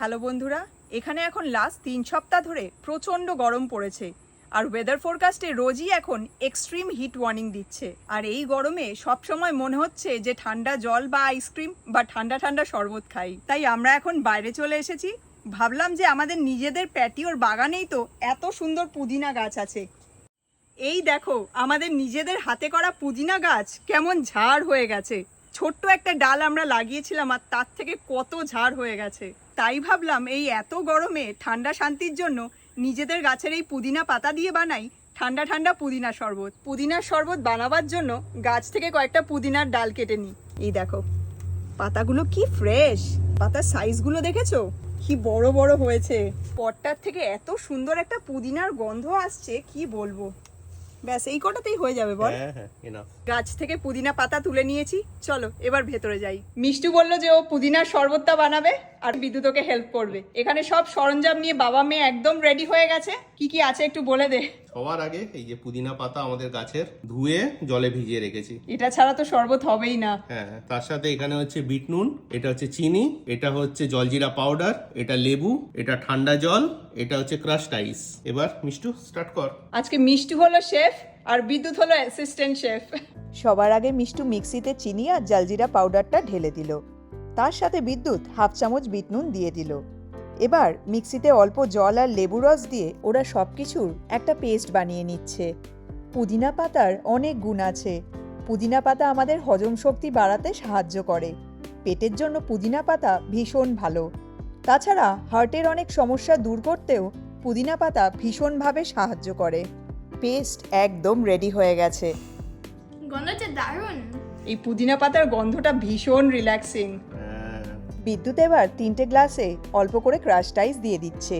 Hello বন্ধুরা, এখানে এখন লাস্ট তিন সপ্তাহ ধরে প্রচণ্ড গরম পড়েছে আর ওয়েদার ফোরকাস্টে রোজই এখন এক্সট্রিম হিট ওয়ার্নিং দিচ্ছে। আর এই গরমে সবসময় মনে হচ্ছে যে ঠান্ডা জল বা আইসক্রিম বা ঠান্ডা ঠান্ডা শরবত খাই। তাই আমরা এখন বাইরে চলে এসেছি। ভাবলাম যে আমাদের নিজেদের প্যাটিওর বাগানেই তো এত সুন্দর পুদিনা গাছ আছে। এই দেখো, আমাদের নিজেদের হাতে করা পুদিনা গাছ কেমন ঝাড় হয়ে গেছে। ছোট্ট একটা ডাল আমরা লাগিয়েছিলাম আর তার থেকে কত ঝাড় হয়ে গেছে। তাই ভাবলাম এই এত গরমে ঠান্ডা শান্তির জন্য নিজেদের গাছের এই পুদিনা পাতা দিয়ে বানাই ঠান্ডা ঠান্ডা পুদিনা শরবত। পুদিনার শরবত বানাবার জন্য গাছ থেকে কয়েকটা পুদিনার ডাল কেটে নিই। এই দেখো, পাতাগুলো কি ফ্রেশ পাতার সাইজগুলো দেখেছ? কি বড় বড় হয়েছে। পটটার থেকে এত সুন্দর একটা পুদিনার গন্ধ আসছে, কি বলব? ব্যাস এই কটাতেই হয়ে যাবে বল। হ্যাঁ হ্যাঁ. গাছ থেকে পুদিনা পাতা তুলে নিয়েছি চলো এবার ভেতরে যাই। মিষ্টু বলল যে ও পুদিনার শরবতটা বানাবে আর বিদ্যুৎ ওকে হেল্প করবে। এখানে সব সরঞ্জাম নিয়ে বাবা মেয়ে একদম রেডি হয়ে গেছে। কি কি আছে একটু বলে দে। সবার আগে এই যে পুদিনা পাতা আমাদের গাছের ধুয়ে জলে ভিজিয়ে রেখেছি। এটা ছাড়া তো শরবত হবেই না। হ্যাঁ। তার সাথে এখানে হচ্ছে বিট নুন এটা হচ্ছে চিনি এটা হচ্ছে জলজিরা পাউডার এটা লেবু এটা ঠান্ডা জল এটা হচ্ছে ক্রাশড আইস। এবার মিষ্টু স্টার্ট কর। আজকে মিষ্টু হলো শেফ আর বিদ্যুৎ হলো অ্যাসিস্ট্যান্ট শেফ। সবার আগে মিষ্টু মিক্সিতে চিনি আর জলজিরা পাউডারটা ঢেলে দিল। তার সাথে বিদ্যুৎ হাফ চামচ বিট নুন দিয়ে দিল। এবার মিক্সিতে অল্প জল আর লেবু রস দিয়ে ওরা সব কিছুর একটা পেস্ট বানিয়ে নিচ্ছে। পুদিনা পাতার অনেক গুণ আছে। পুদিনা পাতা আমাদের হজম শক্তি বাড়াতে সাহায্য করে। পেটের জন্য পুদিনা পাতা ভীষণ ভালো। তাছাড়া হার্টের অনেক সমস্যা দূর করতেও পুদিনা পাতা ভীষণভাবে সাহায্য করে। পেস্ট একদম রেডি হয়ে গেছে। গন্ধটা দারুণ। এই পুদিনা পাতার গন্ধটা ভীষণ রিল্যাক্সিং। বিদ্যুৎ এবার তিনটে গ্লাসে অল্প করে ক্রাশড আইস দিয়ে দিচ্ছে।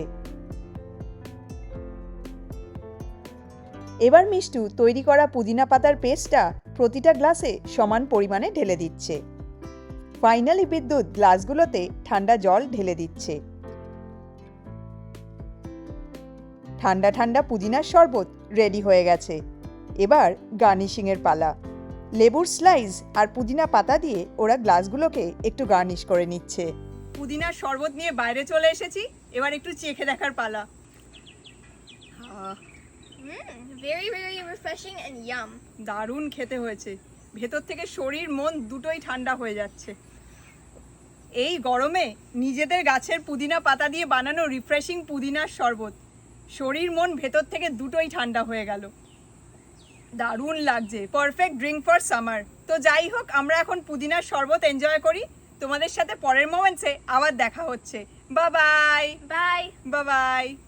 এবার মিষ্টু তৈরি করা পুদিনা পাতার পেস্টটা প্রতিটা গ্লাসে সমান পরিমাণে ঢেলে দিচ্ছে। ফাইনালি বিদ্যুৎ গ্লাসগুলোতে ঠান্ডা জল ঢেলে দিচ্ছে। ঠান্ডা ঠান্ডা পুদিনার শরবত রেডি হয়ে গেছে। এবার গার্নিশিংয়ের পালা। লেবুর স্লাইস আর পুদিনা পাতা দিয়ে ওরা গ্লাসগুলোকে একটু গার্নিশ করে নিচ্ছে। পুদিনার শরবত নিয়ে বাইরে চলে এসেছি এবার একটু চেখে দেখার পালা। আহ, very very refreshing and yum দারুণ খেতে হয়েছে। ভেতর থেকে শরীর মন দুটোই ঠান্ডা হয়ে যাচ্ছে। এই গরমে নিজেদের গাছের পুদিনা পাতা দিয়ে বানানো রিফ্রেশিং পুদিনার শরবত। শরীর মন ভেতর থেকে দুটোই ঠান্ডা হয়ে গেল। দারুণ লাগছে। পারফেক্ট ড্রিঙ্ক ফর সামার তো যাই হোক আমরা এখন পুদিনার শরবত এনজয় করি। তোমাদের সাথে পরের মোমেন্টসে আবার দেখা হচ্ছে। বাবাই বাই বাবাই